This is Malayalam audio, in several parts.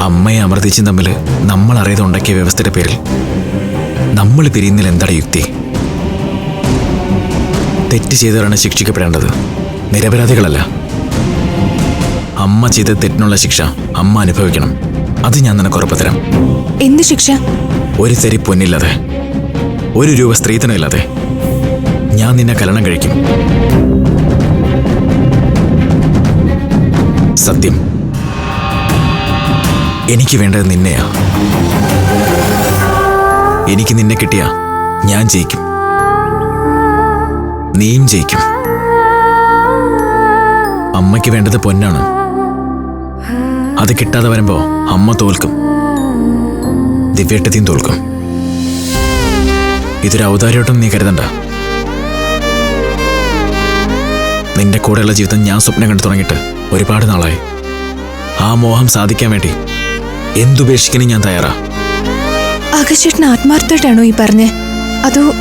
അമ്മയും അമൃതിച്ചും തമ്മിൽ നമ്മൾ അറിയാതെ ഉണ്ടാക്കിയ വ്യവസ്ഥയുടെ പേരിൽ നമ്മൾ പിരിയുന്നതിൽ എന്താണ് യുക്തി? തെറ്റ് ചെയ്തവരാണ് ശിക്ഷിക്കപ്പെടേണ്ടത്. നിരപരാധികളല്ല. അമ്മ ചെയ്ത തെറ്റിനുള്ള ശിക്ഷ അമ്മ അനുഭവിക്കണം. അത് ഞാൻ നിനക്ക് ഉറപ്പ് തരാം. എന്ത് ശിക്ഷ? ഒരു തരി പൊന്നില്ലാതെ. ഒരു രൂപ സ്ത്രീധനമില്ലാതെ ഞാൻ നിന്നെ കല്യാണം കഴിക്കും. സത്യം. എനിക്ക് വേണ്ടത് നിന്നെയാ. എനിക്ക് നിന്നെ കിട്ടിയ ഞാൻ ജയിക്കും. നീയും ജയിക്കും. അമ്മയ്ക്ക് വേണ്ടത് പൊന്നാണ്. അത് കിട്ടാതെ വരുമ്പോ അമ്മ തോൽക്കും. ദിവ്യേട്ടത്തെയും തോൽക്കും. ഇതൊരു ഔദാര്യോട്ടം നീ കരുതണ്ട. നിന്റെ കൂടെയുള്ള ജീവിതം ഞാൻ സ്വപ്നം കണ്ടു തുടങ്ങിയിട്ട് ഒരുപാട് നാളായി. ആ മോഹം സാധിക്കാൻ വേണ്ടി എന്തുപേക്ഷിക്കാനും ഞാൻ തയ്യാറാ. ആകാശേട്ടൻ ആത്മാർത്ഥമായിട്ടാണോ ഈ പറഞ്ഞേ? അതോ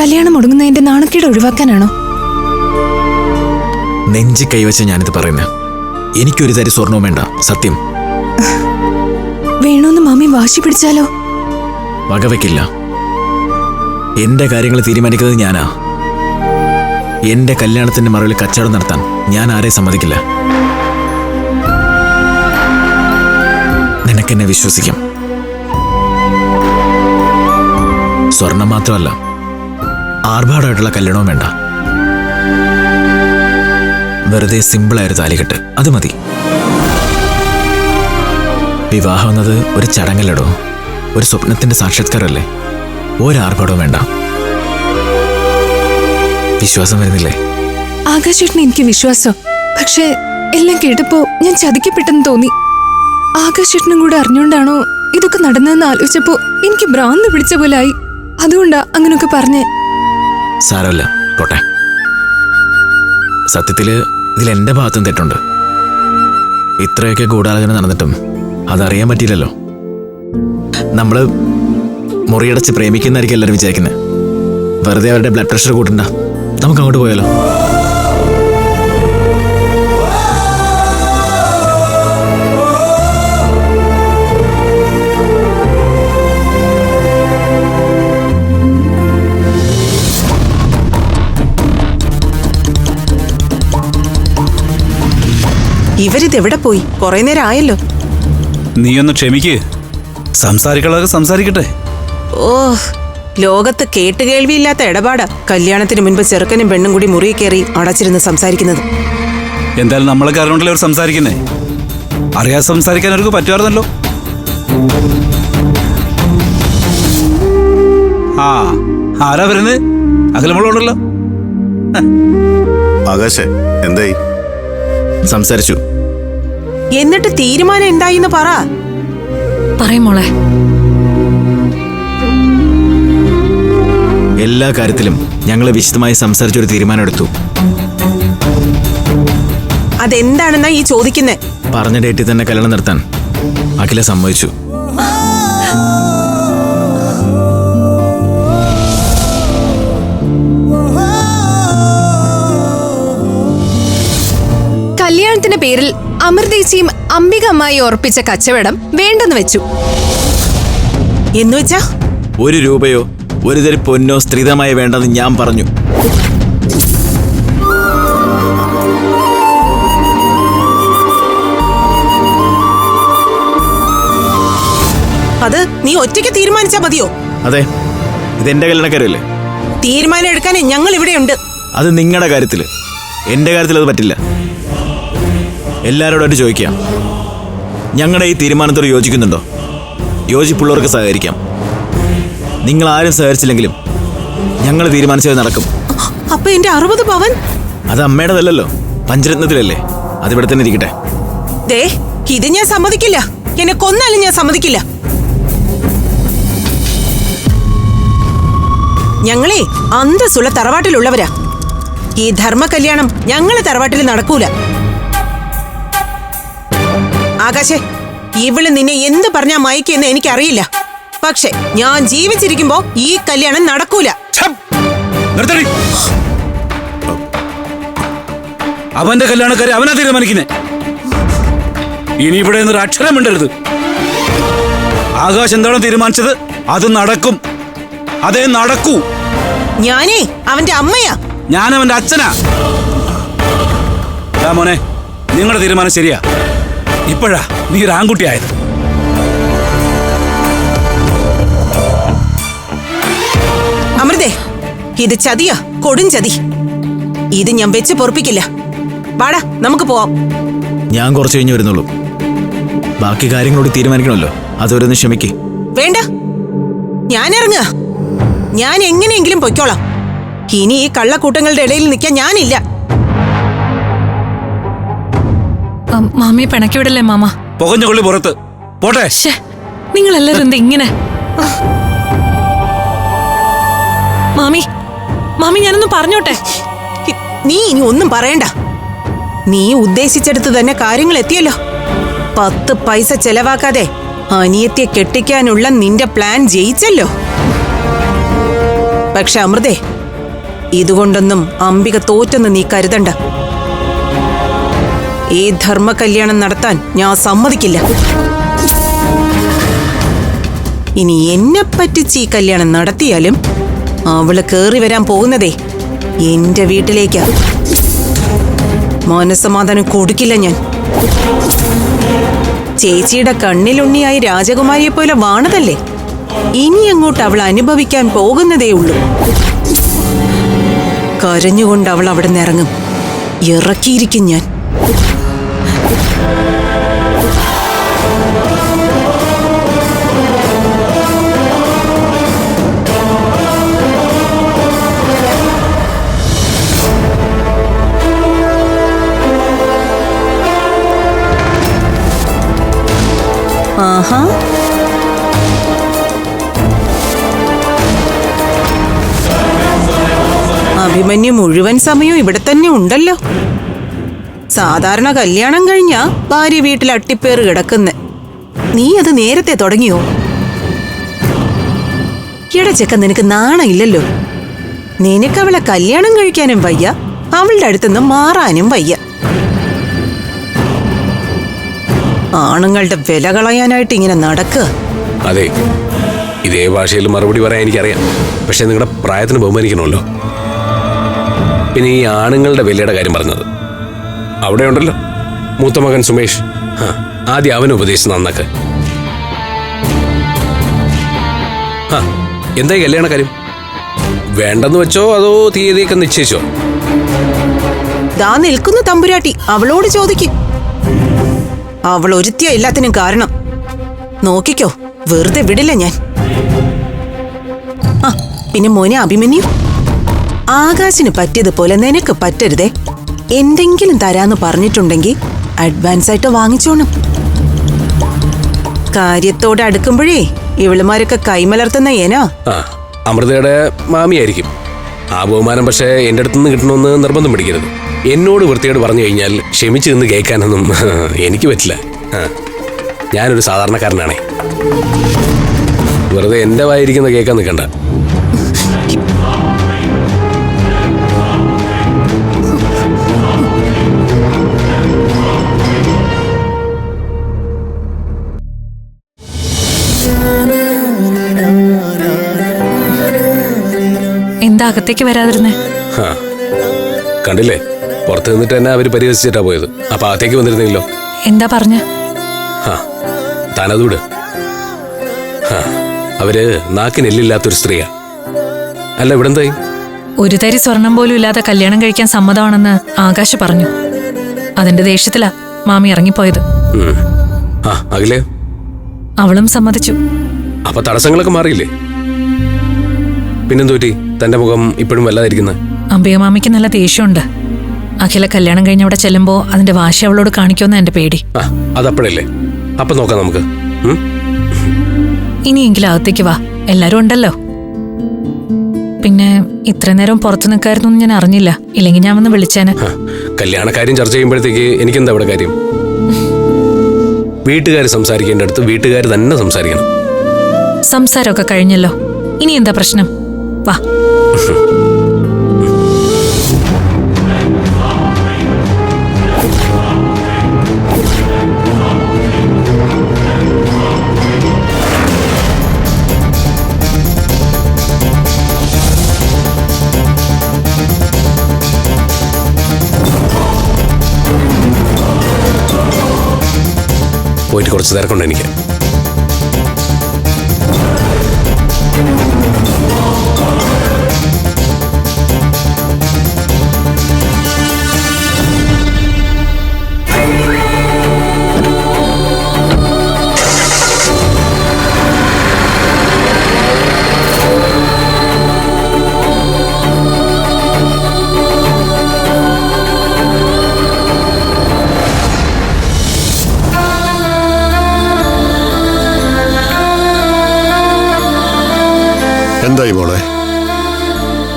കല്യാണം മുടങ്ങുന്നതിന്റെ നാണക്കേട് ഒഴിവാക്കാനാണോ? നെഞ്ചി കൈവച്ച ഞാനിത് പറയുന്നത് എനിക്കൊരു തരി സ്വർണവും വേണ്ട സത്യം. വേണോന്ന് മാമി വാശി പിടിച്ചാലോ? വകവയ്ക്കില്ല എന്റെ കാര്യങ്ങൾ തീരുമാനിക്കുന്നത് ഞാനാ. എന്റെ കല്യാണത്തിന്റെ മറവിൽ കച്ചവടം നടത്താൻ ഞാൻ ആരെ സമ്മതിക്കില്ല. നിനക്കെന്നെ വിശ്വസിക്കാം. സ്വർണം മാത്രമല്ല ആർഭാടമായിട്ടുള്ള കല്യാണവും വേണ്ട. വെറുതെ സിമ്പിളായൊരു താലികെട്ട് അത് മതി. വിവാഹം എന്നത് ഒരു ചടങ്ങല്ലടോ ഒരു സ്വപ്നത്തിന്റെ സാക്ഷാത്കാരല്ലേ? ഒരാർഭാടവും വേണ്ട. വിശ്വാസം വരുന്നില്ലേ? ആകാശേട്ടന് എനിക്ക് വിശ്വാസം. പക്ഷേ എല്ലാം കേട്ടപ്പോ ഞാൻ ചതിക്കപ്പെട്ടെന്ന് തോന്നി. ആകാശേട്ടനും കൂടെ അറിഞ്ഞുകൊണ്ടാണോ ഇതൊക്കെ നടന്നതെന്ന് ആലോചിച്ചപ്പോ എനിക്ക് ഭ്രാന്ത് പിടിച്ച പോലെ ആയി അതുകൊണ്ടാ അങ്ങനൊക്കെ പറഞ്ഞേ. സാരമല്ല പോട്ടെ. സത്യത്തിൽ ഇതിൽ എന്റെ ഭാഗത്തും തെറ്റുണ്ട്. ഇത്രയൊക്കെ ഗൂഢാലോചന നടന്നിട്ടും അതറിയാൻ പറ്റിയില്ലല്ലോ. നമ്മൾ മുറിയടച്ച് പ്രേമിക്കുന്നതായിരിക്കും എല്ലാവരും വിചാരിക്കുന്നത് വെറുതെ അവരുടെ ബ്ലഡ് പ്രഷർ കൂട്ടണ്ട. നമുക്ക് അങ്ങോട്ട് പോയാലോ? ഇവരിതെവിടെ പോയി? കുറെ നേരം ആയല്ലോ നീ ഒന്ന് ക്ഷമിക്ക്. സംസാരിക്കളൊക്കെ സംസാരിക്കട്ടെ. ഓ ലോകത്ത് കേട്ടുകേൾവിയില്ലാത്ത ഇടപാടാ. കല്യാണത്തിന് മുൻപ് ചെറുക്കനും പെണ്ണും കൂടി മുറി കയറി അടച്ചിരുന്ന് സംസാരിക്കുന്നത്. എന്തായാലും നമ്മളെ അറിഞ്ഞോണ്ടല്ലേ അവർ സംസാരിക്കുന്നേ? അറിയാതെ സംസാരിക്കാൻ അവർക്ക് പറ്റുമായിരുന്നല്ലോ. ആ ആരാ വരുന്നത് അകലമുള്ളതുണ്ടല്ലോ ആകാശേ എന്തായി? സംസാരിച്ചു. എന്നിട്ട് തീരുമാനം എന്തായിന്ന് പറ. പറയും മോളെ. എല്ലാ കാര്യത്തിലും ഞങ്ങൾ വിശദമായി സംസാരിച്ചൊരു തീരുമാനമെടുത്തു. അതെന്താണെന്നാ ഈ ചോദിക്കുന്നേ? പറഞ്ഞ ഡേറ്റിൽ തന്നെ കല്യാണം നിർത്താൻ അഖില സമ്മതിച്ചു. കല്യാണത്തിന്റെ പേരിൽ അമൃതേച്ചിയും അംബിക അമ്മായി ഉറപ്പിച്ച കച്ചവടം വേണ്ടെന്ന് വെച്ചു. എന്നുവെച്ചാ ഒരു രൂപയോ ഒരു തരി പൊന്നോ സ്ത്രീതമായി വേണ്ടെന്ന് ഞാൻ പറഞ്ഞു. അത് നീ ഒറ്റയ്ക്ക് തീരുമാനിച്ചാ മതിയോ? അതെ ഇതെന്റെ കല്യാണക്കാരല്ലേ? തീരുമാനം എടുക്കാൻ ഞങ്ങൾ ഇവിടെയുണ്ട്. അത് നിങ്ങളുടെ കാര്യത്തിൽ. എന്റെ കാര്യത്തിൽ അത് പറ്റില്ല. എല്ലാവരോടായിട്ട് ചോദിക്കാം. ഞങ്ങളുടെ ഈ തീരുമാനത്തോട് യോജിക്കുന്നുണ്ടോ? യോജിപ്പുള്ളവർക്ക് സഹകരിക്കാം. നിങ്ങൾ ആരും സഹകരിച്ചില്ലെങ്കിലും ഞങ്ങൾ തീരുമാനിച്ചത് നടക്കും. അപ്പൊ എന്റെ അറുപത് പവൻ? അത് അമ്മയുടെതല്ലോ പഞ്ചരത്നത്തിലല്ലേ. അതിവിടെ തന്നെ ഇരിക്കട്ടെ. ദേ ഇത് ഞാൻ സമ്മതിക്കില്ല. എന്നെ കൊന്നാലും ഞാൻ സമ്മതിക്കില്ല. ഞങ്ങളെ അന്തസ്സുള്ള തറവാട്ടിലുള്ളവരാ. ഈ ധർമ്മ കല്യാണം ഞങ്ങളെ തറവാട്ടിൽ നടക്കൂല. ആകാശേ ഇവൾ നിന്നെ എന്ത് പറഞ്ഞാ മയക്കെന്ന് എനിക്കറിയില്ല. പക്ഷെ ഞാൻ ജീവിച്ചിരിക്കുമ്പോ ഈ കല്യാണം നടക്കൂല! അവന്റെ കല്യാണക്കാരെ അവനാ തീരുമാനിക്കുന്നേ. ഇനി ഇവിടെ നിന്നൊരു അക്ഷരം മിണ്ടരുത്. ആകാശ് എന്താണോ തീരുമാനിച്ചത് അത് നടക്കും. അതേ നടക്കൂ. ഞാനേ അവന്റെ അമ്മയാ. ഞാൻ അവന്റെ അച്ഛനാ മോനെ നിങ്ങളുടെ തീരുമാനം ശരിയാ. ഇപ്പോഴാ നീ ഒരു ആൺകുട്ടിയായത് അമൃതേ ഇത് ചതിയാ കൊടും ചതി. ഇത് ഞാൻ വെച്ച് പൊറപ്പിക്കില്ല. വാടാ നമുക്ക് പോവാം. ഞാൻ കുറച്ച് കഴിഞ്ഞ് വരുന്നുള്ളൂ. ബാക്കി കാര്യങ്ങളോട് തീരുമാനിക്കണമല്ലോ. അതുവരെ ക്ഷമിക്കേ ക്ഷമിക്ക്. വേണ്ട. ഞാൻ ഇറങ്ങുക. ഞാൻ എങ്ങനെയെങ്കിലും പൊയ്ക്കോളാം. ഇനി ഈ കള്ളക്കൂട്ടങ്ങളുടെ ഇടയിൽ നിൽക്കാൻ ഞാനില്ല. മാമിയെ പിണക്കി വിടല്ലേ മാമ? പുകഞ്ഞ കൊള്ളി പുറത്ത്. പോട്ടെ. നിങ്ങൾ എല്ലാരും എന്താ ഇങ്ങനെ? മാമി മാമി ഞാനൊന്നും പറഞ്ഞോട്ടെ. നീ ഇനി ഒന്നും പറയണ്ട. നീ ഉദ്ദേശിച്ചെടുത്ത് തന്നെ കാര്യങ്ങൾ എത്തിയല്ലോ. പത്ത് പൈസ ചെലവാക്കാതെ അനിയത്തെ കെട്ടിക്കാനുള്ള നിന്റെ പ്ലാൻ ജയിച്ചല്ലോ. പക്ഷെ അമൃതേ ഇതുകൊണ്ടൊന്നും അംബിക തോറ്റെന്ന് നീ കരുതണ്ട. ഈ ധർമ്മ കല്യാണം നടത്താൻ ഞാൻ സമ്മതിക്കില്ല. ഇനി എന്നെ പറ്റിച്ച് ഈ കല്യാണം നടത്തിയാലും അവൾ കേറി വരാൻ പോകുന്നതേ എന്റെ വീട്ടിലേക്കാ. മനസമാധാനം കൊടുക്കില്ല ഞാൻ. ചേച്ചിയുടെ കണ്ണിലുണ്ണിയായി രാജകുമാരിയെ പോലെ വാണതല്ലേ? ഇനി അങ്ങോട്ട് അവൾ അനുഭവിക്കാൻ പോകുന്നതേ ഉള്ളൂ. കരഞ്ഞുകൊണ്ട് അവൾ അവിടെ നിന്ന് ഇറങ്ങും. ഇറക്കിയിരിക്കും ഞാൻ. ആഹാ. അഭിമന്യു മുഴുവൻ സമയവും ഇവിടെ തന്നെ ഉണ്ടല്ലോ. സാധാരണ കല്യാണം കഴിഞ്ഞാ ഭാര്യ വീട്ടിൽ അട്ടിപ്പേറ് കിടക്കുന്നെ. നീ അത് നേരത്തെ തുടങ്ങിയോ? ഇടച്ചക്ക നിനക്ക് നാണയില്ലല്ലോ നിനക്ക് അവളെ കല്യാണം കഴിക്കാനും വയ്യ അവളുടെ അടുത്തുനിന്ന് മാറാനും വയ്യ. ആണുങ്ങളുടെ വില കളയാനായിട്ട് ഇങ്ങനെ നടക്കുക അതെ ഇതേ ഭാഷയിൽ മറുപടി പറയാൻ എനിക്കറിയാം. പക്ഷെ നിങ്ങളുടെ പ്രായത്തിന് ബഹുമാനിക്കണമല്ലോ. പിന്നെ ഈ ആണുങ്ങളുടെ വിലയുടെ കാര്യം പറഞ്ഞത്. അവിടെ ഉണ്ടല്ലോ മൂത്ത മകൻ സുമേഷ്. ആദ്യം അവൻ ഉപദേശം നന്നാക്ക്. എന്തായി കല്യാണ കാര്യം? വേണ്ടെന്ന് വെച്ചോ അതോ തീയതിയൊക്കെ നിശ്ചയിച്ചോ? ദാ നിൽക്കുന്ന തമ്പുരാട്ടി. അവളോട് ചോദിക്കും. അവൾ ഒരുത്തിയ എല്ലാത്തിനും കാരണം. നോക്കിക്കോ വെറുതെ വിടില്ല ഞാൻ. പിന്നെ മോനെ അഭിമന്യു. ആകാശിന് പറ്റിയതുപോലെ നിനക്ക് പറ്റരുതേ. എന്തെങ്കിലും തരാന്ന് പറഞ്ഞിട്ടുണ്ടെങ്കിൽ അഡ്വാൻസ് ആയിട്ട് വാങ്ങിച്ചോണം. കാര്യത്തോട് അടുക്കുമ്പോഴേ ഇവളുമാരൊക്കെ കൈമലർത്തുന്ന ഏനാ? അമൃതയുടെ മാമിയായിരിക്കും. ആ ബഹുമാനം പക്ഷേ എന്റെ അടുത്ത് നിന്ന് കിട്ടണമെന്ന് നിർബന്ധം പിടിക്കരുത്. എന്നോട് വൃത്തിയോട് പറഞ്ഞു കഴിഞ്ഞാൽ ക്ഷമിച്ചു നിന്ന് കേൾക്കാനൊന്നും എനിക്ക് പറ്റില്ല. ഞാനൊരു സാധാരണക്കാരനാണേ. വെറുതെ എന്റെ വായിരിക്കുന്ന കേൾക്കാൻ നിൽക്കണ്ട. എന്താ അകത്തേക്ക് വരാതിരുന്നേ? കണ്ടില്ലേ? പുറത്ത് നിന്നിട്ട് തന്നെ അവർ പരിഹസിച്ചിട്ടാ പോയത്. അപ്പൊ അകത്തേക്ക് വന്നിരുന്നില്ലോ എന്താ പറഞ്ഞ? താനത് വിട്. അവർ നാക്കിനെല്ലില്ലാത്തൊരു സ്ത്രീയാ. അല്ല ഇവിടെന്തായി? ഒരു തരി സ്വർണം പോലും ഇല്ലാതെ കല്യാണം കഴിക്കാൻ സമ്മതമാണെന്ന് ആകാശ് പറഞ്ഞു. അതിന്റെ ദേഷ്യത്തിലാ മാമി ഇറങ്ങിപ്പോയത്. അഖിലേ. അവളും സമ്മതിച്ചു. അപ്പൊ തടസ്സങ്ങളൊക്കെ മാറിയില്ലേ? പിന്നെന്തോറ്റി തന്റെ മുഖം ഇപ്പോഴും വല്ലാതിരിക്കുന്നത് അമ്പികമാമിക്ക് നല്ല ദേഷ്യമുണ്ട്. അഖില കല്യാണം കഴിഞ്ഞ അവിടെ ചെല്ലുമ്പോ അതിന്റെ വാശി അവളോട് കാണിക്കുമെന്ന് എന്റെ പേടി. ആ അതപ്പോഴല്ലേ? അപ്പൊ നോക്കാം നമുക്ക്. ഉം? ഇനിയെങ്കിലും അകത്തേക്ക് വാ. എല്ലാരും ഉണ്ടല്ലോ. പിന്നെ ഇത്ര നേരം പുറത്തു നിൽക്കായിരുന്നു ഞാൻ അറിഞ്ഞില്ല. ഇല്ലെങ്കിൽ ഞാൻ വന്ന് വിളിച്ചേനെ. കല്യാണ കാര്യം ചർച്ച ചെയ്യുമ്പോഴത്തേക്ക് എനിക്കെന്താ ഇവിടെ കാര്യം? വീട്ടുകാർ സംസാരിക്കേണ്ട അടുത്ത് വീട്ടുകാർ തന്നെ സംസാരിക്കണം. സംസാരമൊക്കെ കഴിഞ്ഞല്ലോ. ഇനി എന്താ പ്രശ്നം? வா പോയിട്ട് കുറച്ച് നേരം കൊണ്ട് എനിക്ക്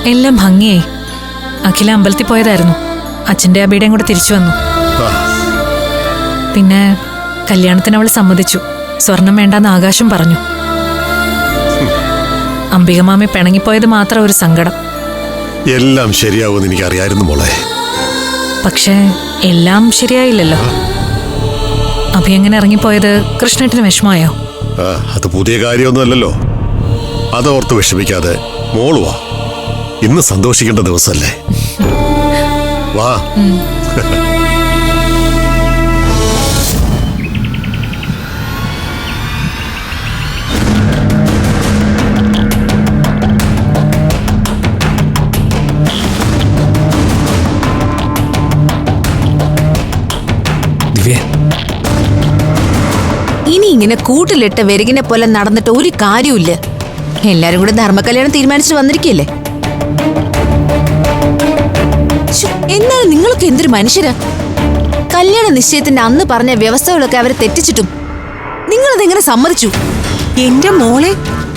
എല്ലാം ഭംഗിയായി. അഖില അമ്പലത്തിൽ പോയതായിരുന്നു. അച്ഛന്റെ അബിയുടെയും കൂടെ തിരിച്ചു വന്നു. പിന്നെ കല്യാണത്തിന് അവൾ സമ്മതിച്ചു. സ്വർണം വേണ്ടെന്ന് ആകാശം പറഞ്ഞു. അംബികമാമി പിണങ്ങിപ്പോയത് മാത്രം ഒരു സങ്കടം. എല്ലാം ശരിയാവുമെന്ന് എനിക്കറിയായിരുന്നു മോളെ. പക്ഷേ എല്ലാം ശരിയായില്ലല്ലോ. അഭി എങ്ങനെ ഇറങ്ങിപ്പോയത് കൃഷ്ണേട്ടന് വിഷമായോ അത് പുതിയ കാര്യമൊന്നുമല്ലല്ലോ. അതോർത്ത് വിഷമിക്കാതെ മോൾ വാ ഇന്ന് സന്തോഷിക്കേണ്ട ദിവസമല്ലേ? വാ. ഇനി ഇങ്ങനെ കൂട്ടിലിട്ട വെരുകിനെ പോലെ നടന്നിട്ട് ഒരു കാര്യമില്ല എല്ലാരും കൂടെ ധർമ്മകല്യാണം തീരുമാനിച്ചിട്ട് വന്നിരിക്കല്ലേ? എന്നാലും നിങ്ങളൊക്കെ എന്തൊരു മനുഷ്യരാ? കല്യാണ നിശ്ചയത്തിന്റെ അന്ന് പറഞ്ഞ വ്യവസ്ഥകളൊക്കെ അവരെ തെറ്റിച്ചിട്ടും നിങ്ങളതെങ്ങനെ സമ്മതിച്ചു? എന്റെ മോളെ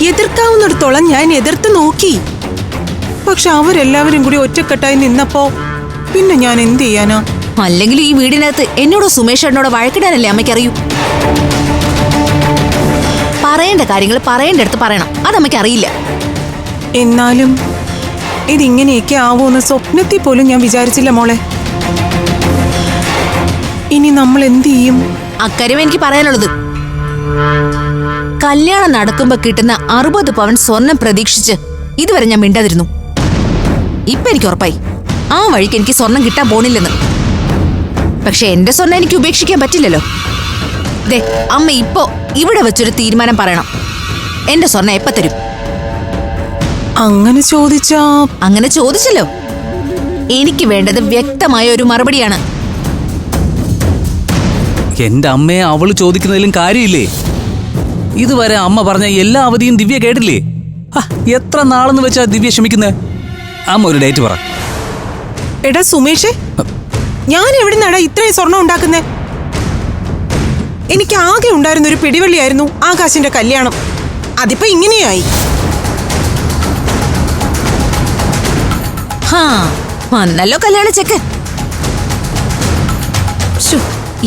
എതിർക്കാവുന്നിടത്തോളം ഞാൻ എതിർത്ത് നോക്കി. പക്ഷെ അവരെല്ലാവരും കൂടി ഒറ്റക്കെട്ടായി നിന്നപ്പോ പിന്നെ ഞാൻ എന്ത് ചെയ്യാനാ? അല്ലെങ്കിൽ ഈ വീടിനകത്ത് എന്നോടോ സുമേഷ് എന്നോടോ വഴക്കിടാനല്ലേ അമ്മയ്ക്കറിയൂ പറയേണ്ട കാര്യങ്ങൾ പറയേണ്ടടുത്ത് പറയണം. അതമ്മയ്ക്ക് അറിയില്ല. എന്നാലും ഇതിങ്ങനെയൊക്കെ ആവുമെന്ന് സ്വപ്നത്തിൽ പോലും ഞാൻ വിചാരിച്ചില്ല മോളെ. ഇനി നമ്മൾ എന്ത് ചെയ്യും? അക്കാര്യം എനിക്ക് പറയാനുള്ളത്. കല്യാണം നടക്കുമ്പോ കിട്ടുന്ന അറുപത് പവൻ സ്വർണം പ്രതീക്ഷിച്ച് ഇതുവരെ ഞാൻ മിണ്ടാതിരുന്നു. ഇപ്പൊ എനിക്ക് ഉറപ്പായി. ആ വഴിക്ക് എനിക്ക് സ്വർണം കിട്ടാൻ പോണില്ലെന്ന്. പക്ഷെ എന്റെ സ്വർണം എനിക്ക് ഉപേക്ഷിക്കാൻ പറ്റില്ലല്ലോ. ദേ അമ്മ ഇപ്പോ ഇവിടെ വെച്ചൊരു തീരുമാനം പറയണം. എന്റെ സ്വർണം എപ്പ തരും? അങ്ങനെ ചോദിച്ചാ? അങ്ങനെ ചോദിച്ചല്ലോ. എനിക്ക് വേണ്ടത് വ്യക്തമായ ഒരു മറുപടിയാണ്. എന്റെ അമ്മയെ അവൾ ചോദിക്കുന്നതിലും കാര്യമില്ലേ? ഇതുവരെ അമ്മ പറഞ്ഞ എല്ലാ അവധിയും ദിവ്യ കേട്ടില്ലേ? എത്ര നാളെന്ന് വെച്ചാ ദിവ്യ ക്ഷമിക്കുന്നേ? അമ്മ ഒരു ഡേറ്റ് പറ. എടാ സുമേഷേ ഞാൻ എവിടെ നടാ ഇത്രയും സ്വർണം ഉണ്ടാക്കുന്നേ? എനിക്ക് ആകെ ഉണ്ടായിരുന്ന ഒരു പിടിവള്ളിയായിരുന്നു ആകാശിന്റെ കല്യാണം. അതിപ്പോ ഇങ്ങനെയായി. ഹാ വന്നല്ലോ കല്യാണ ചെക്കൻ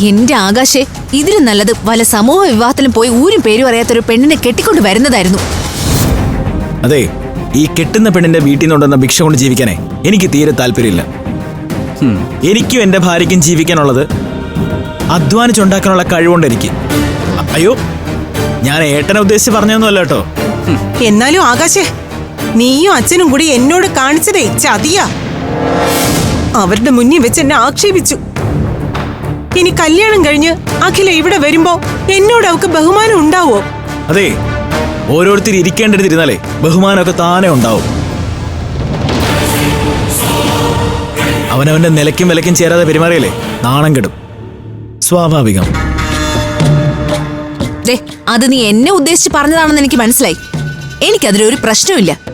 എന്റെ ആകാശെ ഇതിലും നല്ലത് വല്ല സമൂഹ വിവാഹത്തിലും പോയി ഊരും പേരും അറിയാത്തൊരു പെണ്ണിനെ കെട്ടിക്കൊണ്ട് വരുന്നതായിരുന്നു. അതെ ഈ കെട്ടുന്ന പെണ്ണിന്റെ വീട്ടിൽ നിന്നുണ്ടെന്ന ഭിക്ഷ കൊണ്ട് ജീവിക്കാനേ എനിക്ക് തീരെ താല്പര്യമില്ല. എനിക്കും എന്റെ ഭാര്യയ്ക്കും ജീവിക്കാനുള്ളത് അധ്വാനിച്ചുണ്ടാക്കാനുള്ള കഴിവുണ്ട് എനിക്ക്. അയ്യോ ഞാൻ ഏട്ടനെ ഉദ്ദേശിച്ച് പറഞ്ഞതൊന്നുമല്ല കേട്ടോ. എന്നാലും ആകാശേ നീയും അച്ഛനും കൂടി എന്നോട് കാണിച്ചതേ ചതിയാ അവരുടെ മുന്നിൽ വെച്ച് എന്നെ ആക്ഷേപിച്ചു. ഇനി കല്യാണം കഴിഞ്ഞ് അഖില ഇവിടെ വരുമ്പോ എന്നോട് അവക്ക് ബഹുമാനം ഉണ്ടാവോ? അതെ ഓരോരുത്തർ ഇരിക്കേണ്ടിരുന്നാലേ ബഹുമാനമൊക്കെ താനെ ഉണ്ടാവും. അവനവന്റെ നിലയ്ക്കും വിലയ്ക്കും ചേരാതെ പെരുമാറിയല്ലേ? നാണം കെടും. സ്വാഭാവികം. അത് നീ എന്നെ ഉദ്ദേശിച്ച് പറഞ്ഞതാണെന്ന് എനിക്ക് മനസ്സിലായി. എനിക്കതിലൊരു പ്രശ്നമില്ല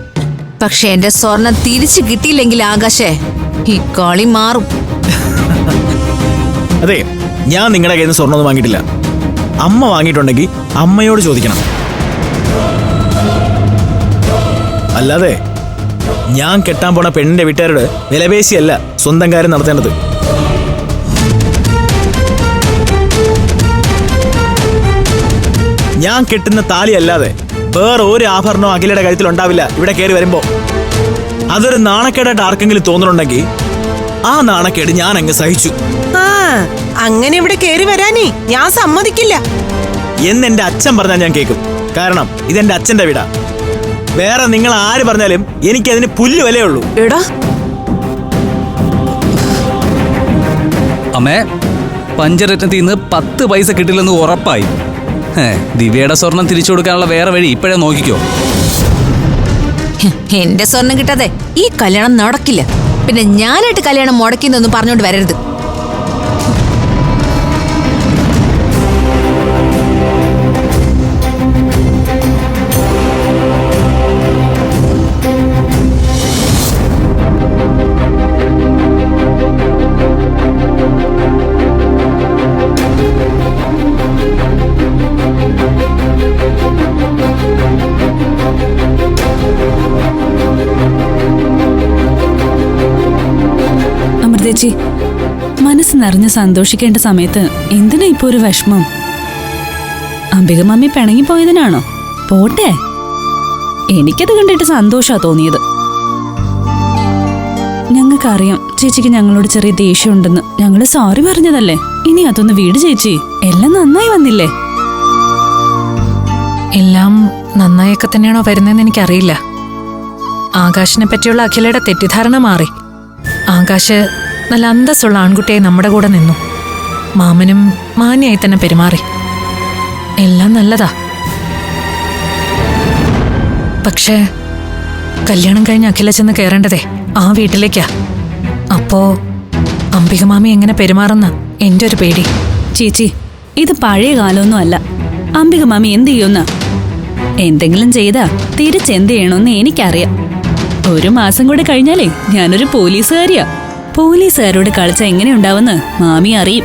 പക്ഷെ എന്റെ സ്വർണം തിരിച്ചു കിട്ടിയില്ലെങ്കിൽ ആകാശേ ഈ കളി മാറും. അതെ ഞാൻ നിങ്ങളുടെ കയ്യിൽ നിന്ന് സ്വർണമൊന്നും വാങ്ങിയിട്ടില്ല. അമ്മ വാങ്ങിയിട്ടുണ്ടെങ്കിൽ അമ്മയോട് ചോദിക്കണം. അല്ലാതെ ഞാൻ കെട്ടാൻ പോണ പെണ്ണിന്റെ വീട്ടുകാരോട് വിലപേശിയല്ല സ്വന്തം കാര്യം നടത്തേണ്ടത്. ഞാൻ കെട്ടുന്ന താലി അല്ലാതെ വേറെ ഒരു ആഭരണവും അഖിലയുടെ കഴുത്തിൽ ഉണ്ടാവില്ല. ഇവിടെ കയറി വരുമ്പോ. അതൊരു നാണക്കേടായിട്ട് ആർക്കെങ്കിലും തോന്നുന്നുണ്ടെങ്കിൽ ആ നാണക്കേട് ഞാൻ അങ്ങ് സഹിച്ചു. ആ അങ്ങനെ ഇവിടെ കയറി വരാനേ ഞാൻ സമ്മതിക്കില്ല. എന്ന് എന്റെ അച്ഛൻ പറഞ്ഞാൽ ഞാൻ കേൾക്കും. കാരണം ഇതെന്റെ അച്ഛന്റെ വീടാ. വേറെ നിങ്ങൾ ആര് പറഞ്ഞാലും എനിക്ക് എനിക്കതിന് പുല്ല് വിലയുള്ളൂ എടാ. അമ്മേ പഞ്ചരത്നത്തിൽ നിന്ന് പത്ത് പൈസ കിട്ടില്ലെന്ന് ഉറപ്പായി. ദിവ്യയുടെ സ്വർണം തിരിച്ചു കൊടുക്കാനുള്ള വേറെ വഴി ഇപ്പോഴേ നോക്കിക്കോ. എന്റെ സ്വർണം കിട്ടാതെ ഈ കല്യാണം നടക്കില്ല. പിന്നെ ഞാനായിട്ട് കല്യാണം മുടക്കിന്നൊന്നും പറഞ്ഞോണ്ട് വരരുത്. അമൃതേച്ചി മനസ്സ് നിറഞ്ഞ് സന്തോഷിക്കേണ്ട സമയത്ത് എന്തിനാ ഇപ്പൊ ഒരു വിഷമം? അംബിക മമ്മി പിണങ്ങിപ്പോയതിനാണോ പോട്ടെ. എനിക്കത് കണ്ടിട്ട് സന്തോഷാ തോന്നിയത്. ഞങ്ങൾക്കറിയാം ചേച്ചിക്ക് ഞങ്ങളോട് ചെറിയ ദേഷ്യമുണ്ടെന്ന്. ഞങ്ങൾ സോറി പറഞ്ഞതല്ലേ. ഇനി അതൊന്ന് വീട് ചേച്ചി. എല്ലാം നന്നായി വന്നില്ലേ? എല്ലാം നന്നായൊക്കെ തന്നെയാണോ വരുന്നതെന്ന് എനിക്കറിയില്ല. ആകാശിനെ പറ്റിയുള്ള അഖിലയുടെ തെറ്റിദ്ധാരണ മാറി. ആകാശ് നല്ല അന്തസ്സുള്ള ആൺകുട്ടിയായി നമ്മുടെ കൂടെ നിന്നു. മാമനും മാന്യായി തന്നെ പെരുമാറി. എല്ലാം നല്ലതാ. പക്ഷേ കല്യാണം കഴിഞ്ഞ് അഖില ചെന്ന് കയറേണ്ടതേ ആ വീട്ടിലേക്കാ. അപ്പോ അംബിക മാമി എങ്ങനെ പെരുമാറുന്ന എന്റെ ഒരു പേടി. ചേച്ചി ഇത് പഴയ കാലമൊന്നും അല്ല. അംബിക മാമി എന്ത് ചെയ്യുന്ന എന്തെങ്കിലും ചെയ്താ തിരിച്ചെന്ത് ചെയ്യണമെന്ന് എനിക്കറിയാം. ഒരു മാസം കൂടെ കഴിഞ്ഞാലേ ഞാനൊരു പോലീസുകാരിയാ. പോലീസുകാരോട് കളിച്ച എങ്ങനെയുണ്ടാവുമെന്ന് മാമി അറിയും.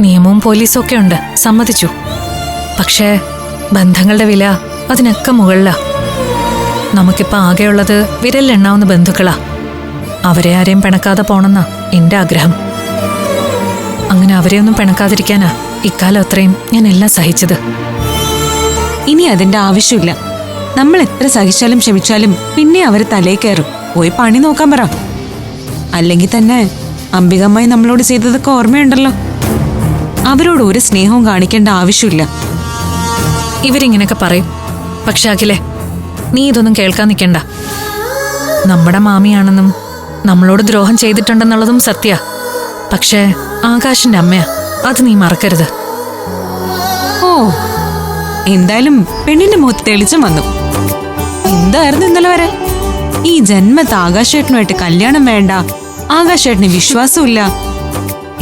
നിയമവും പോലീസും ഒക്കെ ഉണ്ട്. സമ്മതിച്ചു. പക്ഷേ ബന്ധങ്ങളുടെ വില അതിനൊക്കെ മുകളിലാ. നമുക്കിപ്പോ ആകെയുള്ളത് വിരലിലെണ്ണാവുന്ന ബന്ധുക്കളാ. അവരെ ആരെയും പിണക്കാതെ പോണെന്നാ എന്റെ ആഗ്രഹം. അങ്ങനെ അവരെയൊന്നും പിണക്കാതിരിക്കാനാ ഇക്കാലം അത്രയും ഞാൻ എല്ലാം സഹിച്ചത്. ഇനി അതിന്റെ ആവശ്യമില്ല. നമ്മൾ എത്ര സഹിച്ചാലും ക്ഷമിച്ചാലും പിന്നെ അവർ തലേ കയറും. പോയി പണി നോക്കാൻ പറ. അല്ലെങ്കിൽ തന്നെ അംബികമ്മായി നമ്മളോട് ചെയ്തതൊക്കെ ഓർമ്മയുണ്ടല്ലോ. അവരോട് ഒരു സ്നേഹവും കാണിക്കേണ്ട ആവശ്യമില്ല. ഇവരിങ്ങനെയൊക്കെ പറയും. പക്ഷെ അഖിലേ നീ ഇതൊന്നും കേൾക്കാൻ നിൽക്കണ്ട നമ്മുടെ മാമിയാണെന്നും നമ്മളോട് ദ്രോഹം ചെയ്തിട്ടുണ്ടെന്നുള്ളതും സത്യ. പക്ഷേ ആകാശിന്റെ അമ്മയാ അത് നീ മറക്കരുത്. ഓ എന്തായാലും പെണ്ണിന്റെ മുഖത്ത് തെളിച്ചം വന്നു. എന്തായിരുന്നു ഇന്നലെ വരെ ഈ ജന്മത്ത് ആകാശേട്ടനുമായിട്ട് കല്യാണം വേണ്ട. ആകാശേട്ടന് വിശ്വാസമില്ല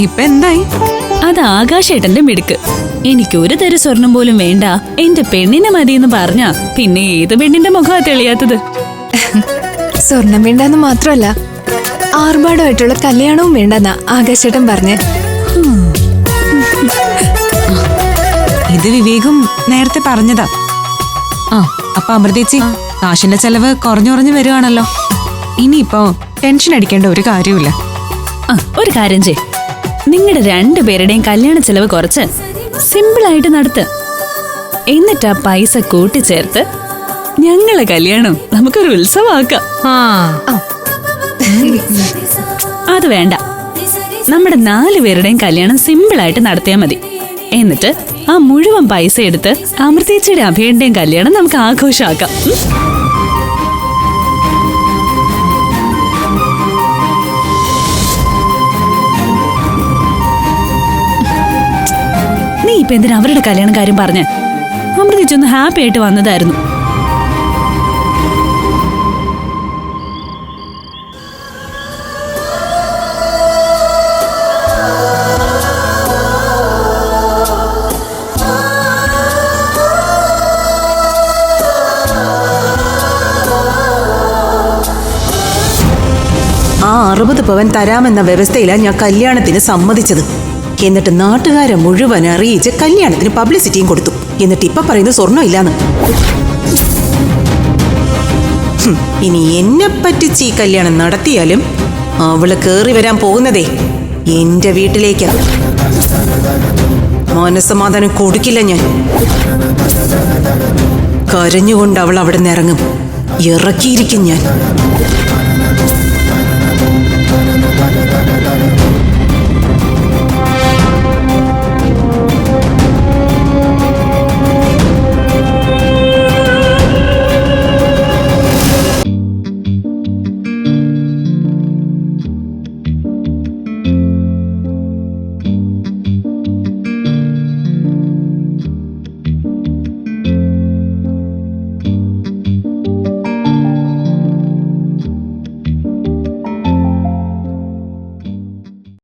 ഇപ്പൊ എന്തായി? അത് ആകാശേട്ടന്റെ മിടുക്ക്. എനിക്ക് ഒരു തരി സ്വർണം പോലും വേണ്ട. എന്റെ പെണ്ണിനെ മതി എന്ന് പറഞ്ഞാ പിന്നെ ഏത് പെണ്ണിന്റെ മുഖമാണ് തെളിയാത്തത്? സ്വർണം വേണ്ടെന്ന് മാത്രമല്ല ആർഭാടമായിട്ടുള്ള കല്യാണവും വേണ്ടെന്നാ ആകാശേട്ടൻ പറഞ്ഞേ. ഇത് വിവേകും നേരത്തെ പറഞ്ഞതാ. ആ അപ്പൊ അമൃതേച്ചി കാശിന്റെ ചെലവ് കുറഞ്ഞു കുറഞ്ഞു വരുവാണല്ലോ. ഇനിയിപ്പോ ടെൻഷൻ അടിക്കേണ്ട ഒരു കാര്യമില്ല ആ ഒരു കാര്യം ചെയ് നിങ്ങളുടെ രണ്ടുപേരുടെയും കല്യാണ ചെലവ് കുറച്ച് സിമ്പിളായിട്ട് നടത്ത്. എന്നിട്ട് ആ പൈസ കൂട്ടിച്ചേർത്ത് ഞങ്ങളെ കല്യാണം നമുക്കൊരു ഉത്സവമാക്കാം. അത് വേണ്ട. നമ്മുടെ നാല് പേരുടെയും കല്യാണം സിമ്പിളായിട്ട് നടത്തിയാൽ മതി. എന്നിട്ട് ആ മുഴുവൻ പൈസ എടുത്ത് അമൃതേച്ചിയുടെ അഭയന്റെയും കല്യാണം നമുക്ക് ആഘോഷമാക്കാം. ഇപ്പൊ എന്തിനാ അവരുടെ കല്യാണം കാര്യം പറഞ്ഞ? അമൃതിച്ചൊന്ന് ഹാപ്പി ആയിട്ട് വന്നതായിരുന്നു. ആ അറുപത് പവൻ തരാമെന്ന വ്യവസ്ഥയിലാണ് ഞാൻ കല്യാണത്തിന് സമ്മതിച്ചത്. എന്നിട്ട് നാട്ടുകാരെ മുഴുവൻ അറിയിച്ച് കല്യാണത്തിന് പബ്ലിസിറ്റിയും കൊടുത്തു. എന്നിട്ട് ഇപ്പൊ പറയുന്നത് സ്വർണം ഇല്ലാന്ന്. ഇനി എന്നെ പറ്റിച്ച് ഈ കല്യാണം നടത്തിയാലും അവൾ കേറി വരാൻ പോകുന്നതേ എന്റെ വീട്ടിലേക്കാ. മനസ്സമാധാനം കൊടുക്കില്ല ഞാൻ. കരഞ്ഞുകൊണ്ട് അവൾ അവിടെ നിന്ന് ഇറങ്ങും. ഇറക്കിയിരിക്കും ഞാൻ.